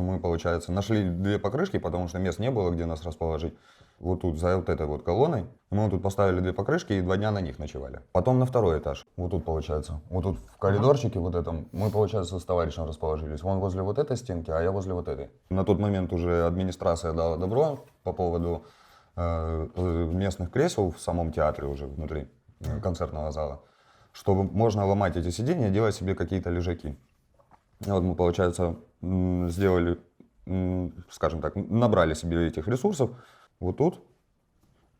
Ну, Мы, получается, нашли две покрышки, потому что мест не было, где нас расположить. Вот тут, за вот этой вот колонной. Мы вот тут поставили две покрышки и два дня на них ночевали. Потом на второй этаж. Вот тут, получается. Вот тут в коридорчике вот этом мы, получается, с товарищем расположились. Он возле вот этой стенки, а я возле вот этой. На тот момент уже администрация дала добро по поводу э, местных кресел в самом театре уже внутри э, концертного зала. Чтобы можно ломать эти сиденья делать себе какие-то лежаки. И Вот мы, получается, сделали, скажем так, набрали себе этих ресурсов вот тут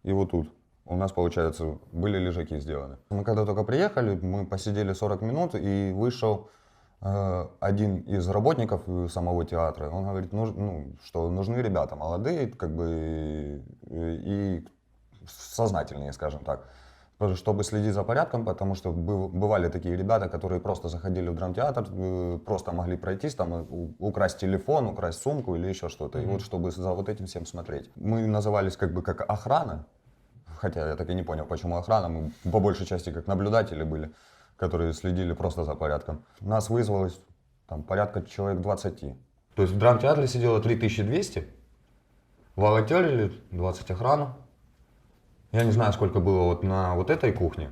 и вот тут. У нас, получается, были лежаки сделаны. Мы когда только приехали, мы посидели 40 минут, и вышел э, один из работников самого театра. Он говорит, нуж- ну, что нужны ребята молодые, как бы, э, и сознательные, скажем так тоже, чтобы следить за порядком, потому что быв- бывали такие ребята, которые просто заходили в драмтеатр, э, просто могли пройтись, там, украсть телефон, украсть сумку или еще что-то. И вот чтобы за вот этим всем смотреть. Мы назывались как бы как охрана, хотя я так и не понял, почему охрана, мы по большей части как наблюдатели были, которые следили просто за порядком. Нас вызвалось там порядка человек 20. То есть в драмтеатре сидело 3200, волонтерили 20 охрану, я не знаю, сколько было вот на вот этой кухне.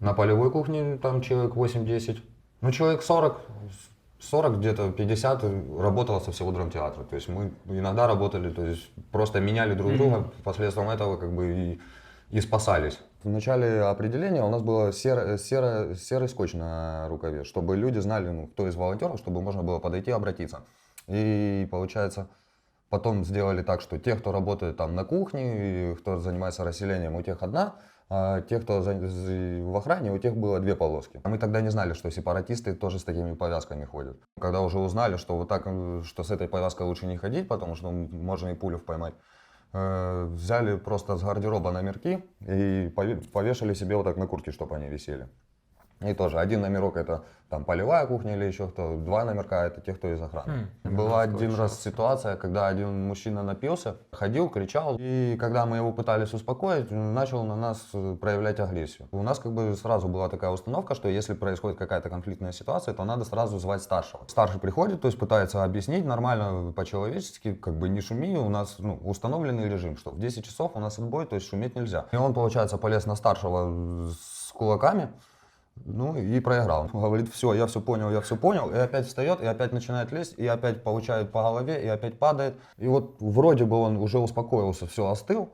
На полевой кухне там человек 8-10. Ну, человек 40, 40 где-то 50 работало со всего драмтеатра. То есть мы иногда работали, то есть просто меняли друг друга, посредством этого как бы и, и спасались. В начале определения у нас было серо- серо- серый скотч на рукаве, чтобы люди знали, ну, кто из волонтеров, чтобы можно было подойти и обратиться. И получается, Потом сделали так, что те, кто работает там на кухне, и кто занимается расселением, у тех одна, а те, кто в охране, у тех было две полоски. А Мы тогда не знали, что сепаратисты тоже с такими повязками ходят. Когда уже узнали, что вот так, что с этой повязкой лучше не ходить, потому что можно и пулю поймать, э, взяли просто с гардероба номерки и пове- повешали себе вот так на куртке, чтобы они висели. И тоже один номерок это там полевая кухня или еще кто, два номерка это те, кто из охраны. Была один раз ситуация, когда один мужчина напился, ходил, кричал, и когда мы его пытались успокоить, начал на нас э, проявлять агрессию. У нас как бы сразу была такая установка, что если происходит какая-то конфликтная ситуация, то надо сразу звать старшего. Старший приходит, то есть пытается объяснить нормально, по-человечески, как бы не шуми, у нас ну, установленный режим, что в 10 часов у нас отбой, то есть шуметь нельзя. И он, получается, полез на старшего с кулаками, ну и проиграл. Говорит, все, я все понял, я все понял. И опять встает, и опять начинает лезть, и опять получает по голове, и опять падает. И вот вроде бы он уже успокоился, все, остыл.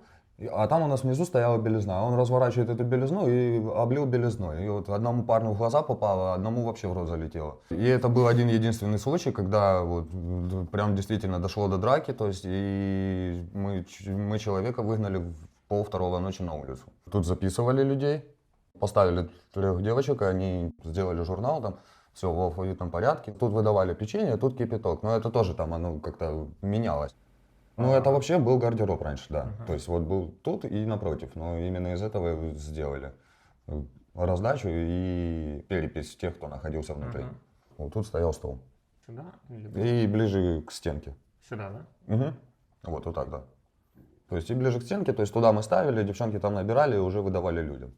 А там у нас внизу стояла белизна. Он разворачивает эту белизну и облил белизной. И вот одному парню в глаза попало, а одному вообще в рот залетело. И это был один единственный случай, когда вот прям действительно дошло до драки. То есть и мы, мы человека выгнали в пол второго ночи на улицу. Тут записывали людей, Поставили трех девочек, они сделали журнал там, все в алфавитном порядке. Тут выдавали печенье, тут кипяток. Но это тоже там оно как-то менялось. Ну, это вообще был гардероб раньше, да. То есть вот был тут и напротив. Но именно из этого сделали э, раздачу и перепись тех, кто находился внутри. Мгм. Вот тут стоял стол. Сюда или И ближе к стенке. сюда, да? Мгм. Вот, вот так, да. То есть и ближе к стенке, то есть туда мы ставили, девчонки там набирали и уже выдавали людям.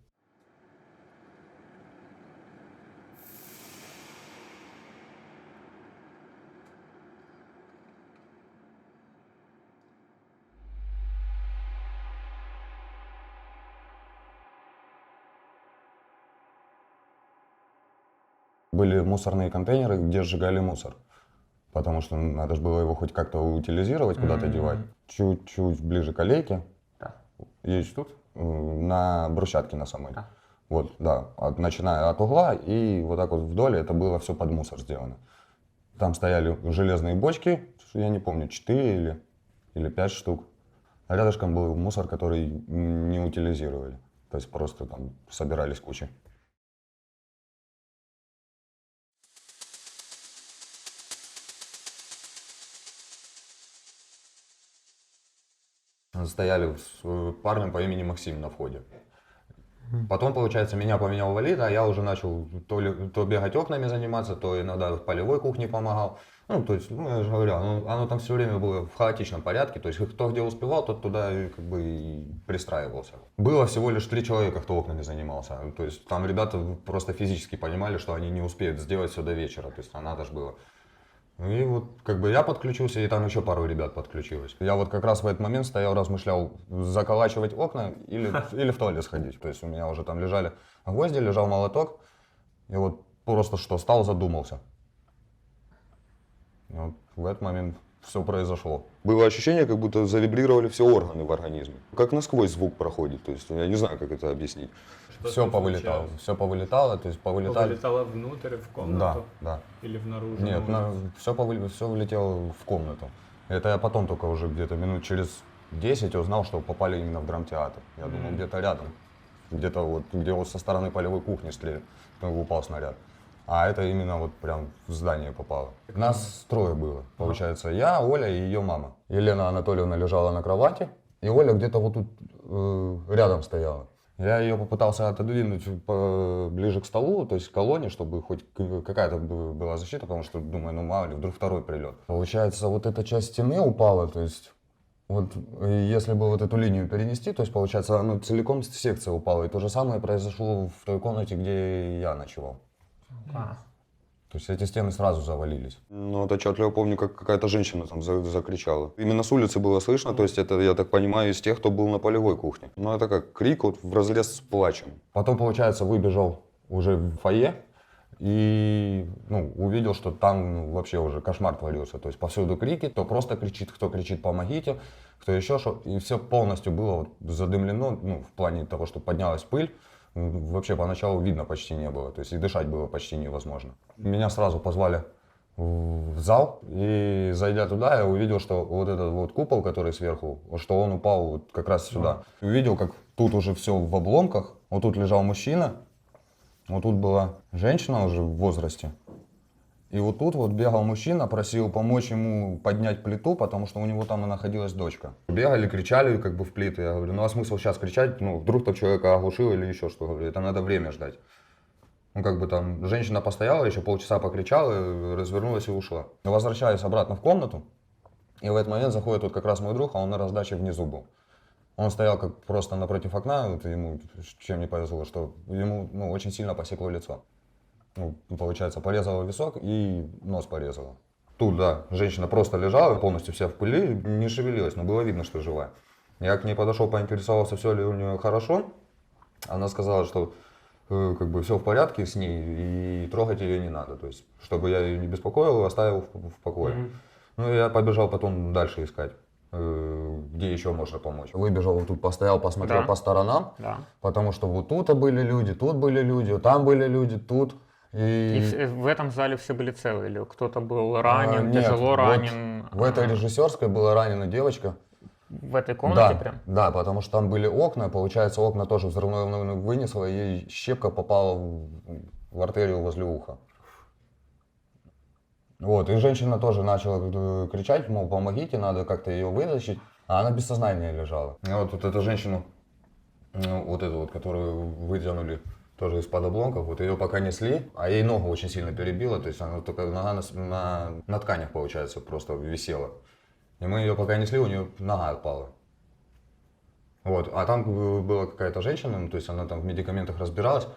Были мусорные контейнеры, где сжигали мусор. Потому что надо же было его хоть как-то утилизировать, куда-то Мгм. девать. Чуть-чуть ближе к аллейке, Да. есть тут, э, на брусчатке на самой. Да. Вот, да, от- начиная от угла и вот так вот вдоль, это было все под мусор сделано. Там стояли железные бочки, я не помню, 4 или, или 5 штук. А рядышком был мусор, который не утилизировали. То есть просто там собирались кучи. Стояли с э, парнем по имени Максим на входе. Потом, получается, меня поменял валид, а я уже начал то, ли, то бегать окнами заниматься, то иногда в полевой кухне помогал. Ну, то есть, ну, я же говорю, оно, оно там все время было в хаотичном порядке, то есть кто где успевал, тот туда как бы и пристраивался. Было всего лишь три человека, кто окнами занимался. То есть там ребята просто физически понимали, что они не успеют сделать все до вечера, то есть а надо же было. И вот как бы я подключился, и там еще пару ребят подключилось. Я вот как раз в этот момент стоял, размышлял, заколачивать окна или, или в туалет сходить. То есть у меня уже там лежали гвозди, лежал молоток. И вот просто что, стал, задумался. И вот в этот момент все произошло. Было ощущение, как будто завибрировали все органы в организме. Как насквозь звук проходит. То есть я не знаю, как это объяснить. Все повылетало, все повылетало, то есть повылетали. Повылетало внутрь, в Да, комнату да. или внаружи? Нет, на все, все вылетело в комнату. Это я потом только уже где-то минут через 10 узнал, что попали именно в драмтеатр. Я думал, Мгм. где-то рядом. Где-то вот, где вот со стороны полевой кухни стреляли, упал снаряд. А это именно вот прям в здание попало. Нас трое было. Получается, я, Оля и ее мама. Елена Анатольевна лежала на кровати, и Оля где-то вот тут э, рядом стояла. Я ее попытался отодвинуть по- ближе к столу, то есть к колонне, чтобы хоть к- какая-то была защита, потому что, думаю, ну мало ли, вдруг второй прилет. Получается, вот эта часть стены упала, то есть вот э, если бы вот эту линию перенести, то есть получается, оно целиком секция упала. И то же самое произошло в той комнате, где я ночевал. А, То есть эти стены сразу завалились. Но вот отчетливо помню, как какая-то женщина там за- закричала. Именно с улицы было слышно, то есть это, я так понимаю, из тех, кто был на полевой кухне. Ну это как крик вот в разрез с плачем. Потом, получается, выбежал уже в фойе и ну, увидел, что там ну, вообще уже кошмар творился. То есть повсюду крики, кто просто кричит, кто кричит «помогите», кто еще что. И все полностью было вот задымлено, ну, в плане того, что поднялась пыль. Вообще поначалу видно почти не было, то есть и дышать было почти невозможно. Меня сразу позвали в зал, и зайдя туда, я увидел, что вот этот вот купол, который сверху, что он упал вот как раз сюда. Увидел, как тут уже все в обломках, вот тут лежал мужчина, вот тут была женщина уже в возрасте, и вот тут вот бегал мужчина, просил помочь ему поднять плиту, потому что у него там и находилась дочка. Бегали, кричали как бы в плиты. Я говорю, ну а смысл сейчас кричать? Ну, вдруг то человека оглушил или еще что. Говорю, это надо время ждать. Ну, как бы там, женщина постояла, еще полчаса покричала, развернулась и ушла. Возвращаюсь обратно в комнату, и в этот момент заходит вот как раз мой друг, а он на раздаче внизу был. Он стоял как просто напротив окна, вот ему чем не повезло, что ему ну, очень сильно посекло лицо. Ну, получается, порезала висок и нос порезала. Тут, да, женщина просто лежала, полностью вся в пыли, не шевелилась, но было видно, что живая. Я к ней подошел, поинтересовался, все ли у нее хорошо. Она сказала, что э, как бы все в порядке с ней и трогать ее не надо. То есть, чтобы я ее не беспокоил, оставил в, в покое. Мгм. Ну, я побежал потом дальше искать, э, где еще можно помочь. Выбежал вот тут, постоял, посмотрел Да. по сторонам, да. потому что вот тут были люди, тут были люди, там были люди, тут. И, И вс- в этом зале все были целы? Или кто-то был ранен, А, нет, тяжело вот ранен? в этой а, режиссерской была ранена девочка. В этой комнате да, прям? Да, потому что там были окна, получается, окна тоже взрывной волной вынесло, и ей щепка попала в, в артерию возле уха. Вот, и женщина тоже начала э, кричать, мол, помогите, надо как-то ее вытащить, а она без сознания лежала. И вот, вот эту женщину, ну, вот эту вот, которую вытянули тоже из-под обломков, вот ее пока несли, а ей ногу очень сильно перебило, то есть она только нога на, на, на тканях, получается, просто висела. И мы ее пока несли, у нее нога отпала. Вот, а там была какая-то женщина, ну, то есть она там в медикаментах разбиралась,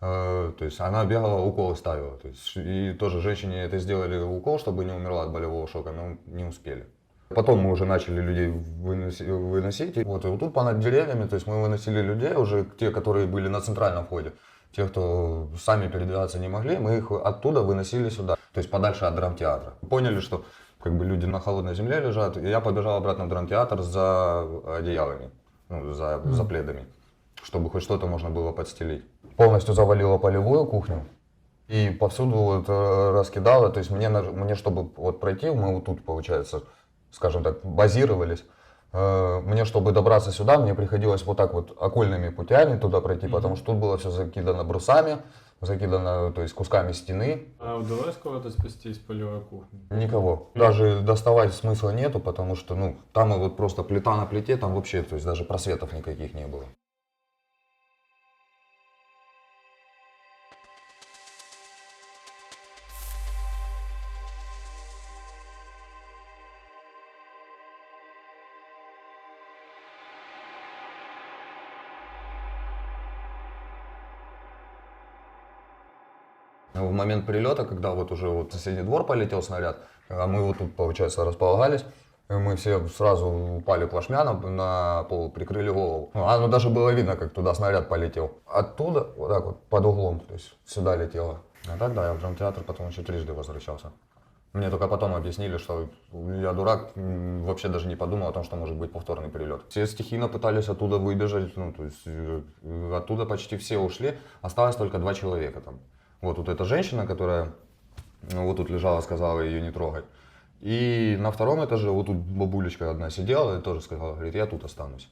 э, то есть она бегала, уколы ставила. То есть, и тоже женщине это сделали укол, чтобы не умерла от болевого шока, но не успели. Потом мы уже начали людей выноси- выносить. И вот, и вот тут понад деревьями, то есть мы выносили людей, уже те, которые были на центральном входе. Те, кто сами передвигаться не могли, мы их оттуда выносили сюда, то есть подальше от драмтеатра. Поняли, что как бы люди на холодной земле лежат, и я побежал обратно в драмтеатр за одеялами, ну, за, за пледами, чтобы хоть что-то можно было подстелить. Полностью завалило полевую кухню, и повсюду вот э, раскидало, то есть мне, мне чтобы вот пройти, мы вот тут, получается, скажем так, базировались, Э, мне, чтобы добраться сюда, мне приходилось вот так вот окольными путями туда пройти, потому что тут было все закидано брусами, закидано, то есть кусками стены, А удалось кого-то спасти из полевой кухни? Никого. Даже доставать смысла нету, потому что, ну, там вот просто плита на плите, там вообще, то есть даже просветов никаких не было. В момент прилета, когда вот уже вот в соседний двор полетел снаряд, А мы вот тут, получается, располагались. Мы все сразу упали плашмя на, на пол, прикрыли голову. А ну даже было видно, как туда снаряд полетел. Оттуда, вот так вот, под углом, то есть сюда летело. А так да, я в драмтеатр потом еще трижды возвращался. Мне только потом объяснили, что я дурак, вообще даже не подумал о том, что может быть повторный прилет. Все стихийно пытались оттуда выбежать, ну, то есть э, оттуда почти все ушли, осталось только два человека там. Вот тут эта женщина, которая ну, вот тут лежала, сказала ее не трогать. И на втором этаже вот тут бабулечка одна сидела и тоже сказала, говорит, я тут останусь.